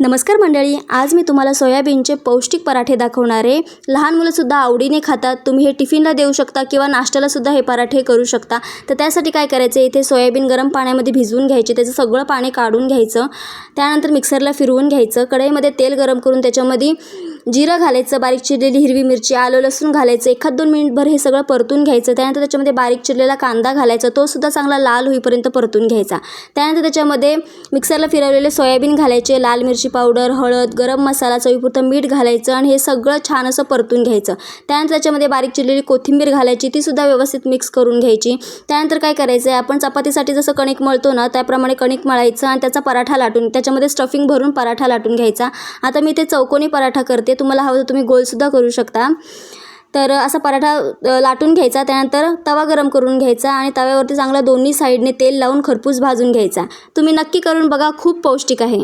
नमस्कार मंडळी आज मी तुम्हाला सोयाबीनचे पौष्टिक पराठे दाखवणार. आहे लहान मुलंसुद्धा आवडीने खातात. तुम्ही हे टिफिनला देऊ शकता किंवा नाश्त्यालासुद्धा हे पराठे करू शकता. तर त्यासाठी काय करायचं? इथे सोयाबीन गरम पाण्यामध्ये भिजवून घ्यायचे. त्याचं सगळं पाणी काढून घ्यायचं. त्यानंतर मिक्सरला फिरवून घ्यायचं. कढईमध्ये तेल गरम करून त्याच्यामध्ये जिरं घालायचं बारीक चिरलेली हिरवी मिरची आलं लसूण घालायचं एखाद दोन मिनिटभर हे सगळं परतून घ्यायचं. त्यानंतर त्याच्यामध्ये बारीक चिरलेला कांदा घालायचा तो सुद्धा चांगला लाल होईपर्यंत परतून घ्यायचा. त्यानंतर त्याच्यामध्ये मिक्सरला फिरवलेले सोयाबीन घालायचे लाल मिरची पावडर हळद गरम मसाला चवीपुरतं मीठ घालायचं आणि हे सगळं छान असं परतून घ्यायचं. त्यानंतर त्याच्यामध्ये बारीक चिरलेली कोथिंबीर घालायची ती सुद्धा व्यवस्थित मिक्स करून घ्यायची. त्यानंतर काय करायचं आहे आपण चपातीसाठी जसं कणिक मळतो ना त्याप्रमाणे कणिक मळायचं आणि त्याचा पराठा लाटून त्याच्यामध्ये स्टफिंग भरून पराठा लाटून घ्यायचा. आता मी ते चौकोनी पराठा करते तुम्हाला हवं तर तुम्ही गोलसुद्धा करू शकता. तर असा पराठा लाटून घ्यायचा. त्यानंतर तवा गरम करून घ्यायचा आणि तव्यावरती चांगला दोन्ही साईडने तेल लावून खरपूस भाजून घ्यायचा. तुम्ही नक्की करून बघा खूप पौष्टिक आहे.